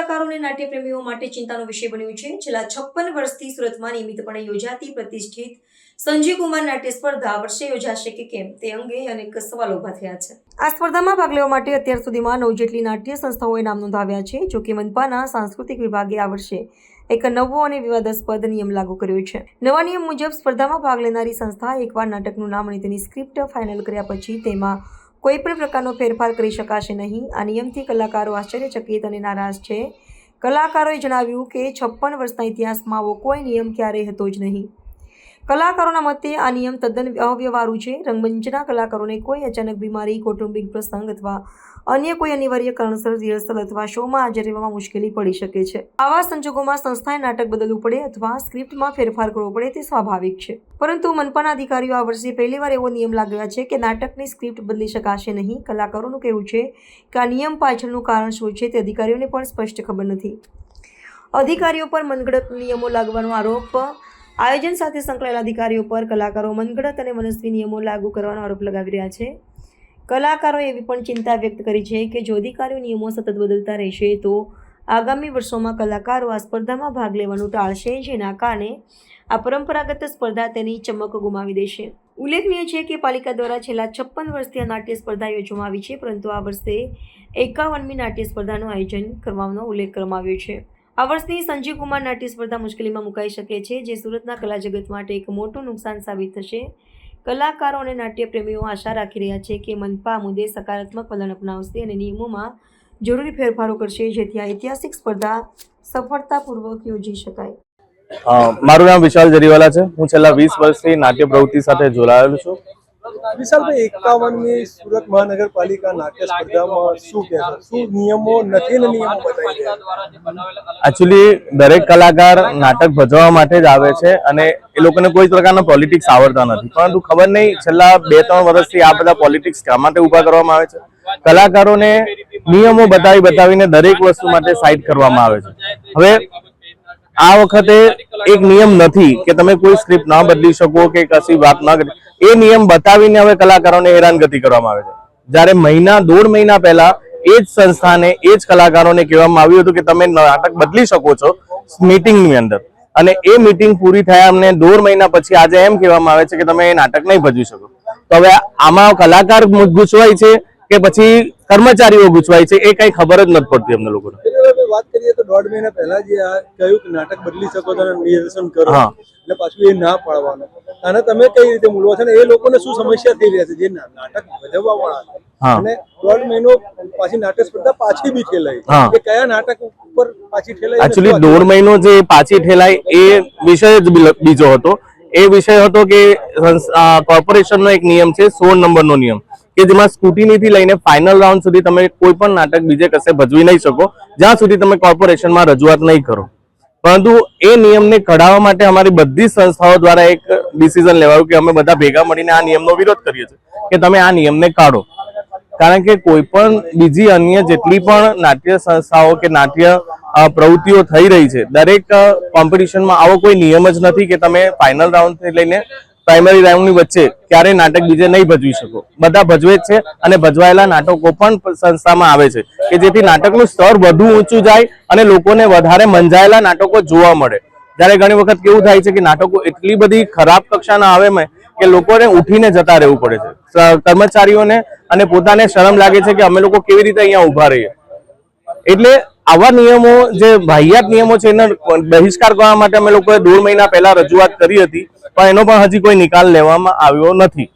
કલાકારો અને નાટ્યપ્રેમીઓ માટે ચિંતાનો વિષય બન્યું છે. છેલ્લા છપ્પન વર્ષથી સુરતમાં નિયમિતપણે યોજાતી પ્રતિષ્ઠિત સંજીવ કુમાર નાટ્ય સ્પર્ધા વર્ષે યોજાશે કે કેમ તે અંગે અનેક સવાલો ઊભા થયા છે. આ સ્પર્ધામાં ભાગ લેવા માટે અત્યાર સુધીમાં નવ જેટલી નાટ્ય સંસ્થાઓએ નામ નોંધાવ્યા છે, જો કે મનપાના સાંસ્કૃતિક વિભાગે આ વર્ષે એક નવો અને વિવાદાસ્પદ નિયમ લાગુ કર્યો છે. નવા નિયમ મુજબ સ્પર્ધામાં ભાગ લેનારી સંસ્થા એકવાર નાટકનું નામ અને તેની સ્ક્રિપ્ટ ફાઇનલ કર્યા પછી તેમાં કોઈ પણ પ્રકારનો ફેરફાર કરી શકાશે નહીં. આ નિયમથી કલાકારો આશ્ચર્યચકિત અને નારાજ છે. કલાકારોએ જણાવ્યું કે છપ્પન વર્ષના ઇતિહાસમાં આવો કોઈ નિયમ ક્યારેય હતો જ નહીં. કલાકારોના મતે આ નિયમ તદ્દન અવ્યવહારુ છે. રંગમંચના કલાકારોને કોઈ અચાનક બીમારી, કૌટુંબિક પ્રસંગ અથવા અન્ય કોઈ અનિવાર્ય કારણસર રિહર્સલ અથવા શોમાં હાજર રહેવામાં મુશ્કેલી પડી શકે છે. આવા સંજોગોમાં સંસ્થાએ નાટક બદલવું પડે અથવા સ્ક્રિપ્ટમાં ફેરફાર કરવો પડે તે સ્વાભાવિક છે. પરંતુ મનપાના અધિકારીઓ આ વર્ષે પહેલીવાર એવો નિયમ લાગ્યા છે કે નાટકની સ્ક્રિપ્ટ બદલી શકાશે નહીં. કલાકારોનું કહેવું છે કે આ નિયમ પાછળનું કારણ શું છે તે અધિકારીઓને પણ સ્પષ્ટ ખબર નથી. અધિકારીઓ પર મનગઢત નિયમો લાગવાનો આરોપ આયોજન સાથે સંકળાયેલા અધિકારીઓ પર કલાકારો મનગણત અને મનસ્વી નિયમો લાગુ કરવાનો આરોપ લગાવી રહ્યા છે. કલાકારોએ એવી પણ ચિંતા વ્યક્ત કરી છે કે જો અધિકારીઓ નિયમો સતત બદલતા રહેશે તો આગામી વર્ષોમાં કલાકારો આ સ્પર્ધામાં ભાગ લેવાનું ટાળશે, જેના કારણે આ પરંપરાગત સ્પર્ધા તેની ચમક ગુમાવી દેશે. ઉલ્લેખનીય છે કે પાલિકા દ્વારા છેલ્લા છપ્પન વર્ષથી આ નાટ્ય સ્પર્ધા યોજવામાં આવી છે, પરંતુ આ વર્ષે એકાવનમી નાટ્ય સ્પર્ધાનું આયોજન કરવાનો ઉલ્લેખ કરવામાં આવ્યો છે. આ વર્ષની સંજીવ કુમાર નાટ્ય સ્પર્ધા મુશ્કેલીમાં મુકાઈ શકે છે, જે સુરતના કલા જગત માટે એક મોટું નુકસાન સાબિત થશે. કલાકારો અને નાટ્યપ્રેમીઓ આશા રાખી રહ્યા છે કે મનપા મુદ્દે સકારાત્મક વલણ અપનાવશે અને નિયમોમાં જરૂરી ફેરફારો કરશે, જેથી આ ઐતિહાસિક સ્પર્ધા સફળતાપૂર્વક યોજી શકાય. મારું નામ વિશાલ જરીવાલા છે. હું છેલ્લા વીસ વર્ષથી નાટ્ય પ્રવૃત્તિ સાથે જોડાયેલો છું. વિશાલભાઈ એકાવનમી સુરત મહાનગરપાલિકા નાટ્ય સ્પર્ધામાં શું કહેવાય શું નિયમો નથી ને નિયમો બતાવી દરેક કલાકાર નાટક ભજવવા માટે જ આવે છે અને એ લોકોને કોઈ પ્રકારના પોલિટિક્સ આવડતા નથી. પરંતુ ખબર નહીં, છેલ્લા બે ત્રણ વર્ષથી આ બધા પોલિટિક્સ શા માટે ઊભા કરવામાં આવે છે? કલાકારોને નિયમો બતાવી બતાવીને દરેક વસ્તુ માટે સાઇડ કરવામાં આવે છે. હવે, આ વખતે એક નિયમ નથી કે તમે કોઈ સ્ક્રિપ્ટ ના બદલી શકો કે કશી વાત ના કરી. એ નિયમ બતાવીને હવે કલાકારોને હેરાનગતિ કરવામાં આવે છે. જ્યારે મહિના દોઢ મહિના પહેલા એ જ સંસ્થાને એ જ કલાકારોને કહેવામાં આવ્યું હતું કે તમે નાટક બદલી શકો છો મીટિંગની અંદર. અને એ મીટિંગ પૂરી થયા અમને દોઢ મહિના પછી આજે એમ કહેવામાં આવે છે કે તમે એ નાટક નહીં ભજવી શકો. તો હવે આમાં કલાકાર ગુચવાય છે કે પછી કર્મચારીઓ ગુચવાય છે એ કઈ ખબર જ નથી પડતી અમને લોકોને. વાત કરીએ તો દોઢ મહિના પહેલા જે આ કહ્યું કે નાટક બદલી શકો છો અને નિર્દેશન કરો અને પાછું એ ના પાડવાનું. અને તમે કઈ રીતે મૂલવો છો? ને એ લોકોને શું સમસ્યા થઈ રહ્યા છે? જે નાટક ભજવવા વાળા છે. અને દોઢ મહિનો પાછી નાટક સ્પર્ધા પાછી બી ઠેલાય કે એ કયા નાટક ઉપર પાછી ઠેલાય અને દોઢ મહિનો જે પાછી ઠેલાય એ વિષય જ બીજો હતો. એ વિષય હતો કે કોર્પોરેશનનો એક નિયમ છે સોળ નંબરનો નિયમ. કે જેમાં સ્કૂટીનીથી લઈને ફાઇનલ રાઉન્ડ સુધી તમે કોઈ પણ નાટક બીજે કશે ભજવી નહીં શકો, જ્યાં સુધી તમે કોર્પોરેશનમાં રજૂઆત નહીં કરો. પરંતુ એ નિયમને કઢાવવા માટે અમારી બધી સંસ્થાઓ દ્વારા એક ડિસિઝન લેવાયું કે અમે બધા ભેગા મળીને આ નિયમનો વિરોધ કરીએ છીએ, કે તમે આ નિયમને કાઢો. કારણ કે કોઈ પણ બીજી અન્ય જેટલી પણ નાટ્ય સંસ્થાઓ કે નાટ્ય પ્રવૃત્તિઓ થઈ રહી છે, દરેક કોમ્પિટિશનમાં આવો કોઈ નિયમ જ નથી કે તમે ફાઇનલ રાઉન્ડથી લઈને પ્રાઇમરી રાઉન્ડની વચ્ચે ક્યારેય નાટક બીજે નહીં ભજવી શકો. બધા ભજવે છે અને ભજવાયેલા નાટકો પણ સંસ્થામાં આવે છે કે જેથી નાટકનું સ્તર વધુ ઊંચું જાય અને લોકોને વધારે મંજાયેલા નાટકો જોવા મળે. જ્યારે ઘણી વખત કેવું થાય છે કે નાટકો એટલી બધી ખરાબ કક્ષાના આવે મેં કે લોકોને ઉઠીને જતા રહેવું પડે છે. કર્મચારીઓને અને પોતાને શરમ લાગે છે કે અમે લોકો કેવી રીતે અહીંયા ઊભા રહીએ. એટલે આવા નિયમો જે વાહિયાત નિયમો છે એનો બહિષ્કાર કરવા માટે અમે લોકોએ દોઢ મહિના પહેલા રજૂઆત કરી હતી પણ એનો પણ હજી કોઈ નિકાલ લેવામાં આવ્યો નથી.